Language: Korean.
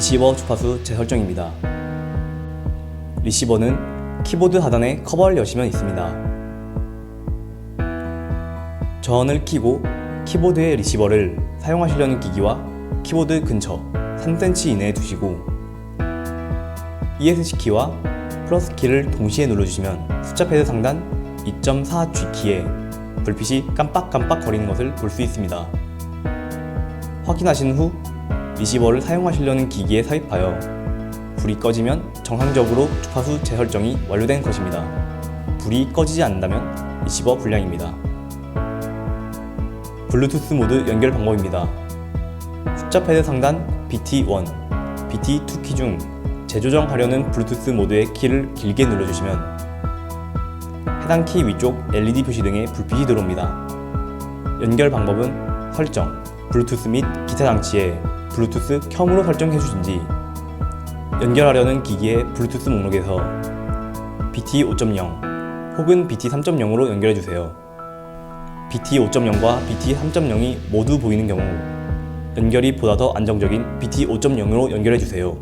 리시버 주파수 재설정입니다. 리시버는 키보드 하단에 커버를 여시면 있습니다. 저언을 키고 키보드의 리시버를 사용하시려는 기기와 키보드 근처 3cm 이내에 두시고 ESC 키와 플러스 키를 동시에 눌러주시면 숫자 패드 상단 2.4G 키에 불빛이 깜빡깜빡 거리는 것을 볼 수 있습니다. 확인하신 후 리시버를 사용하시려는 기기에 삽입하여 불이 꺼지면 정상적으로 주파수 재설정이 완료된 것입니다. 불이 꺼지지 않는다면 리시버 불량입니다. 블루투스 모드 연결 방법입니다. 숫자 패드 상단 BT1, BT2 키 중 재조정하려는 블루투스 모드의 키를 길게 눌러주시면 해당 키 위쪽 LED 표시 등의 불빛이 들어옵니다. 연결 방법은 설정, 블루투스 및 기타 장치에 블루투스 켬으로 설정해 주신 뒤 연결하려는 기기의 블루투스 목록에서 BT 5.0 혹은 BT 3.0으로 연결해 주세요. BT 5.0과 BT 3.0이 모두 보이는 경우 연결이 보다 더 안정적인 BT 5.0으로 연결해 주세요.